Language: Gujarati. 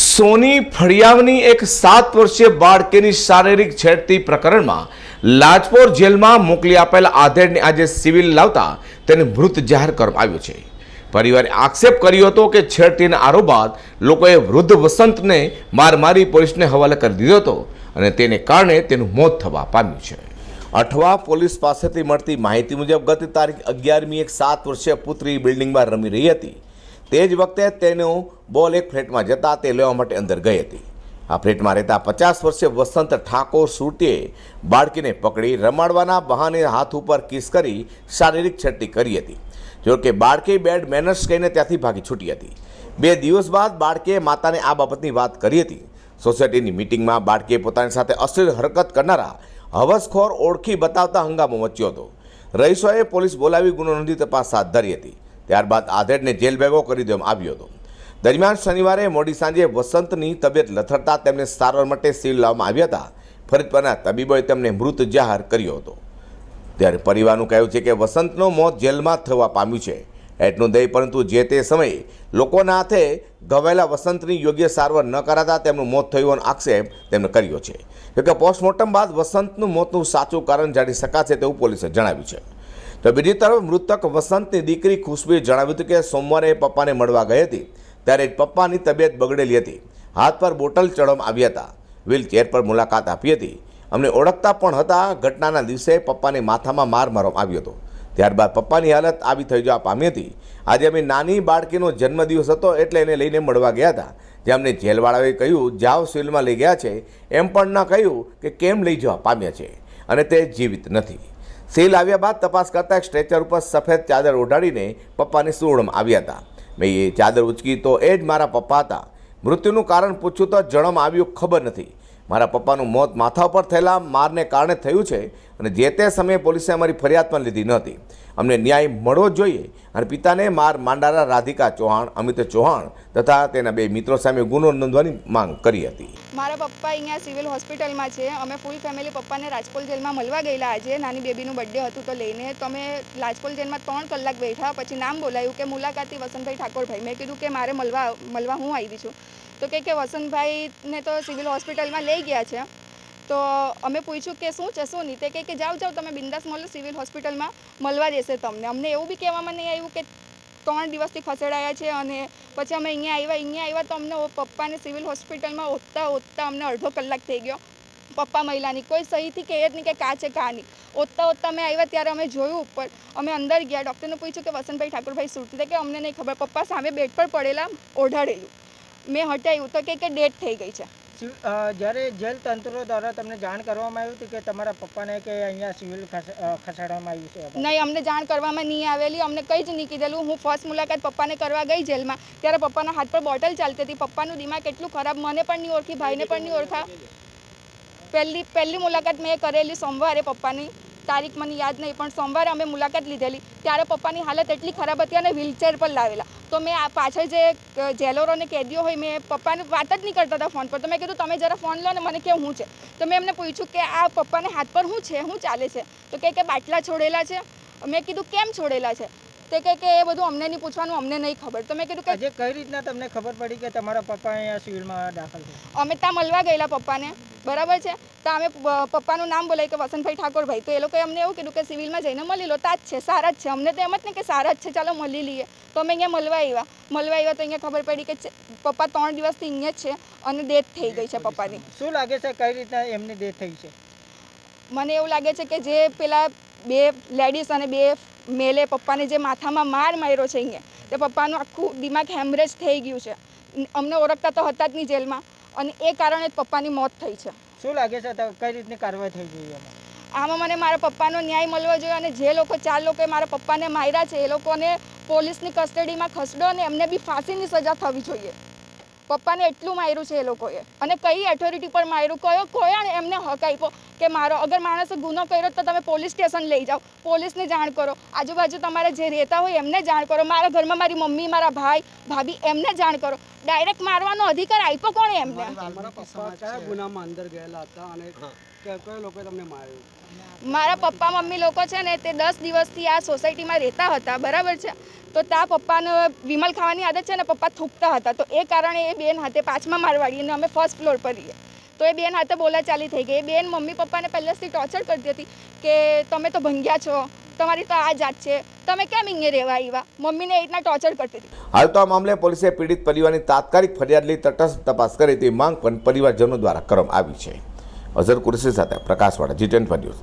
સોની ફળિયાવની એક સાત વર્ષીય બાળકીની શારીરિક છેડતી પ્રકરણમાં લાજપોર જેલમાં મોકલી આપેલા આધેડને આજે સિવિલ લાવતા તેને મૃત જાહેર કરવામાં આવ્યો છે. પરિવારે આક્ષેપ કર્યો હતો કે છેડતીના આરોપ બાદ લોકોએ વૃદ્ધ વસંતને માર મારી પોલીસને હવાલે કરી દીધો હતો અને તેને કારણે તેનું મોત થવા પામ્યું છે. અઠવા પોલીસ પાસેથી મળતી માહિતી મુજબ ગત તારીખ અગિયારમી એક સાત વર્ષીય પુત્રી બિલ્ડિંગમાં રમી રહી હતી. તે જ વખતે તેનો બોલ એક ફ્લેટમાં જતા તે લેવા માટે અંદર ગઈ હતી. આ ફ્લેટમાં રહેતા પચાસ વર્ષીય વસંત ઠાકોર સુરતીએ બાળકીને પકડી રમાડવાના બહાને હાથ ઉપર કિસ કરી શારીરિક છેડતી કરી હતી. જો કે બાળકી બેડ મેનર્સ કહીને ત્યાંથી ભાગી છૂટી હતી. બે દિવસ બાદ બાળકીએ માતાને આ બાબતની વાત કરી હતી. સોસાયટીની મિટિંગમાં બાળકીએ પોતાની સાથે અશ્લીલ હરકત કરનારા હવસખોર ઓળખી બતાવતા હંગામો મચ્યો હતો. રહીશોએ પોલીસ બોલાવી ગુનો નોંધી તપાસ હાથ ધરી હતી. ત્યારબાદ આધેડને જેલ ભેગો કરી દેવામાં આવ્યો હતો. દરમિયાન શનિવારે મોડી સાંજે વસંતની તબિયત લથડતા તેમને સારવાર માટે સિવિલ લાવવામાં આવ્યા હતા. ફરજ પરના તબીબોએ તેમને મૃત જાહેર કર્યો હતો. ત્યારે પરિવારનું કહેવું છે કે વસંતનો મોત જેલમાં થવા પામ્યું છે. એટલું દઈ પરંતુ જે તે સમયે લોકોના હાથે ઘવાયેલા વસંતની યોગ્ય સારવાર ન કરાતા તેમનું મોત થયું હોવાનો આક્ષેપ તેમણે કર્યો છે. જોકે પોસ્ટમોર્ટમ બાદ વસંતનું મોતનું સાચું કારણ જાણી શકાશે તેવું પોલીસે જણાવ્યું છે. તો બીજી તરફ મૃતક વસંતની દીકરી ખુશ્બુએ જણાવ્યું હતું કે સોમવારે પપ્પાને મળવા ગઈ હતી, ત્યારે પપ્પાની તબિયત બગડેલી હતી. હાથ પર બોટલ ચડવામાં આવ્યા હતા. વ્હીલચેર પર મુલાકાત આપી હતી. અમને ઓળખતા પણ હતા. ઘટનાના દિવસે પપ્પાને માથામાં માર મારવામાં આવ્યો હતો. ત્યારબાદ પપ્પાની હાલત આવી થઈ જવા પામી હતી. આજે અમે નાની બાળકીનો જન્મદિવસ હતો એટલે એને લઈને મળવા ગયા હતા. જે અમને જેલવાળાએ કહ્યું, જાઓ સિવિલમાં લઈ ગયા છે. એમ પણ ના કહ્યું કે કેમ લઈ જવા પામ્યા છે. અને તે જીવિત નથી. સીલ આવ્યા બાદ તપાસ કરતા એક સ્ટ્રેચર ઉપર સફેદ ચાદર ઓઢાડીને પપ્પાને સુવડમાં આવ્યા હતા. મેં એ ચાદર ઉચકી તો એ જ મારા પપ્પા હતા. મૃત્યુનું કારણ પૂછ્યું તો જણમ આવ્યું ખબર નથી. મારા પપ્પાનું મોત માથા ઉપર થયેલા મારને કારણે થયું છે અને જે તે સમયે પોલીસે અમારી ફરિયાદ પણ લીધી નહોતી. અમને ન્યાય મળવો જ જોઈએ અને પિતાને માર માંડારા રાધિકા ચૌહાણ, અમિત ચૌહાણ તથા તેના બે મિત્રો સામે ગુનો નોંધવાની માંગ કરી હતી. મારા પપ્પા અહીંયા સિવિલ હોસ્પિટલમાં છે. અમે ફૂલ ફેમિલી પપ્પાને રાજકોલ જેલમાં મળવા ગયેલા આજે. નાની બેબીનું બર્થડે હતું તો લઈને તો અમે રાજકોલ જેલમાં ત્રણ કલાક બેઠા. પછી નામ બોલાયું કે મુલાકાતી વસંતભાઈ ઠાકોરભાઈ. મેં કીધું કે મારે મળવા મળવા હું આવી છું. તો કે કે વસંતભાઈને તો સિવિલ હોસ્પિટલમાં લઈ ગયા છે. તો અમે પૂછ્યું કે શું છે, શું નહીં? તે કે જાઓ જાઓ, તમે બિંદાસ મળો સિવિલ હોસ્પિટલમાં મળવા દેશે તમને. અમને એવું બી કહેવામાં નહીં આવ્યું કે ત્રણ દિવસથી ખસેડાયા છે અને પછી અમે અહીંયા આવ્યા અહીંયા આવ્યા તો અમને પપ્પાને સિવિલ હોસ્પિટલમાં ઓતતા ઓતતા અમને અડધો કલાક થઈ ગયો. પપ્પા મહિલાની. કોઈ સહીથી કહે જ નહીં કે કા છે, કા નહીં. ઓતતા ઓતતા અમે આવ્યા ત્યારે અમે જોયું ઉપર અમે અંદર ગયા. ડૉક્ટરને પૂછ્યું કે વસંતભાઈ ઠાકોરભાઈ સુરતી કે અમને નહીં ખબર. પપ્પા સામે બેડ પર પડેલા ઓઢાડેલું. મેં હટાવ્યું તો કે કે ડેટ થઈ ગઈ છે. જ્યારે જેલ તંત્રો દ્વારા તમને જાણ કરવામાં આવ્યું હતું કે તમારા પપ્પાને કે અહીંયા સિવિલ ખસેડવામાં આવ્યું છે નહીં અમને જાણ કરવામાં નહીં આવેલી. અમને કંઈ જ નહીં કીધેલું. હું ફર્સ્ટ મુલાકાત પપ્પાને કરવા ગઈ જેલમાં. ત્યારે પપ્પાના હાથ પર બોટલ ચાલતી હતી. પપ્પાનું દિમાગ એટલું ખરાબ મને પણ નહીં ઓળખી ભાઈને પણ નહીં ઓળખા. પહેલી પહેલી મુલાકાત મેં કરેલી સોમવારે પપ્પાની. તારીખ મને યાદ નહીં, પણ સોમવારે અમે મુલાકાત લીધેલી. ત્યારે પપ્પાની હાલત એટલી ખરાબ હતી અને વ્હીલચેર પર લાવેલા. તો મેં આ પાછળ જે જેલરો અને કેદીઓ હોય, મેં પપ્પાને વાત જ નહીં કરતા હતા ફોન પર. તો મેં કીધું, તમે જરા ફોન લો ને મને કે હું છે? તો મેં એમને પૂછ્યું કે આ પપ્પાને હાથ પર શું છે? શું ચાલે છે? તો કહે કે, બાટલા છોડેલા છે. મેં કીધું, કેમ છોડેલા છે? તે કહે કે એ બધું અમને નહીં પૂછવાનું અમને નહીં ખબર. તો મેં કીધું કે કઈ રીતના તમને ખબર પડી કે તમારા પપ્પા અહીંયા સિવિલમાં દાખલ છે અમે ત્યાં મળવા ગયેલા પપ્પાને. બરાબર છે? તો અમે પપ્પાનું નામ બોલાય કે વસંતભાઈ ઠાકોરભાઈ. તો એ લોકોએ અમને એવું કીધું કે સિવિલમાં જઈને મળી લો તા છે સારા જ છે. અમને તો એમ જ ને કે સારા જ છે ચાલો મળી લઈએ. તો અમે અહીંયા મળવા આવ્યા. મળવા આવ્યા તો અહીંયા ખબર પડી કે પપ્પા ત્રણ દિવસથી અહીંયા જ છે અને ડેથ થઈ ગઈ છે પપ્પાની. શું લાગે છે કઈ રીતના એમની ડેથ થઈ છે? મને એવું લાગે છે કે જે પેલા બે લેડીઝ અને બે મેલે પપ્પાને જે માથામાં માર માર્યો છે અહીંયા તે પપ્પાનું આખું દિમાગ હેમરેજ થઈ ગયું છે. અમને ઓળખતા તો હતા જ નહીં જેલમાં અને એ કારણે જ પપ્પાની મોત થઈ છે. શું લાગે છે કઈ રીતની કાર્યવાહી થઈ જોઈએ આમાં મને મારા પપ્પાનો ન્યાય મળવો જોઈએ અને જે લોકો ચાર લોકોએ મારા પપ્પાને માર્યા છે એ લોકોને પોલીસની કસ્ટડીમાં ખસડો અને એમને બી ફાંસીની સજા થવી જોઈએ. પપ્પાને એટલું માર્યું છે એ લોકોએ. અને કઈ ઓથોરિટી પર માર્યું? કયો કોયાને એમને હક આપ્યો કે મારો? અગર માણસે ગુનો કર્યો તો તમે પોલીસ સ્ટેશન લઈ જાઓ. પોલીસને જાણ કરો. આજુબાજુ તમારે જે રહેતા હોય એમને જાણ કરો. મારા ઘરમાં મારી મમ્મી મારા ભાઈ ભાભી એમને જાણ કરો. ડાયરેક્ટ મારવાનો અધિકાર આપ્યો કોણે એમને? ગુનામાં અંદર ગયેલા હતા અને કે- કયા લોકોએ તમને માર્યું? મારા પપ્પા, મમ્મી લોકો છે ને તે દસ દિવસથી આ સોસાયટીમાં રહેતા હતા, બરાબર છે? તો ત્યાં પપ્પાને વિમલ ખાવાની આદત છે ને પપ્પા થૂકતા હતા. તો એ કારણે એ બેન હાથે પાંચમા મારવાડી અને અમે ફર્સ્ટ ફ્લોર પર રહીએ. તો એ બેન હાથે બોલાચાલી થઈ ગઈ. એ બેન મમ્મી પપ્પાને પહેલેથી ટોર્ચર કરતી હતી કે તમે તો ભંગ્યા છો, તમારી તો આ જાત છે. તમે કેમ અહીંયા રહેવા આવ્યા? મમ્મીને એ રીતના ટોર્ચર કરતી હતી. હાલ તો આ મામલે પોલીસે પીડિત પરિવારની તાત્કાલિક ફરિયાદ લઈ તટસ્થ તપાસ કરી તેવી માંગ પણ પરિવારજનો દ્વારા કરવામાં આવી છે. અઝર કુરેશી સાથે પ્રકાશવાળા જી ટેન ન્યૂઝ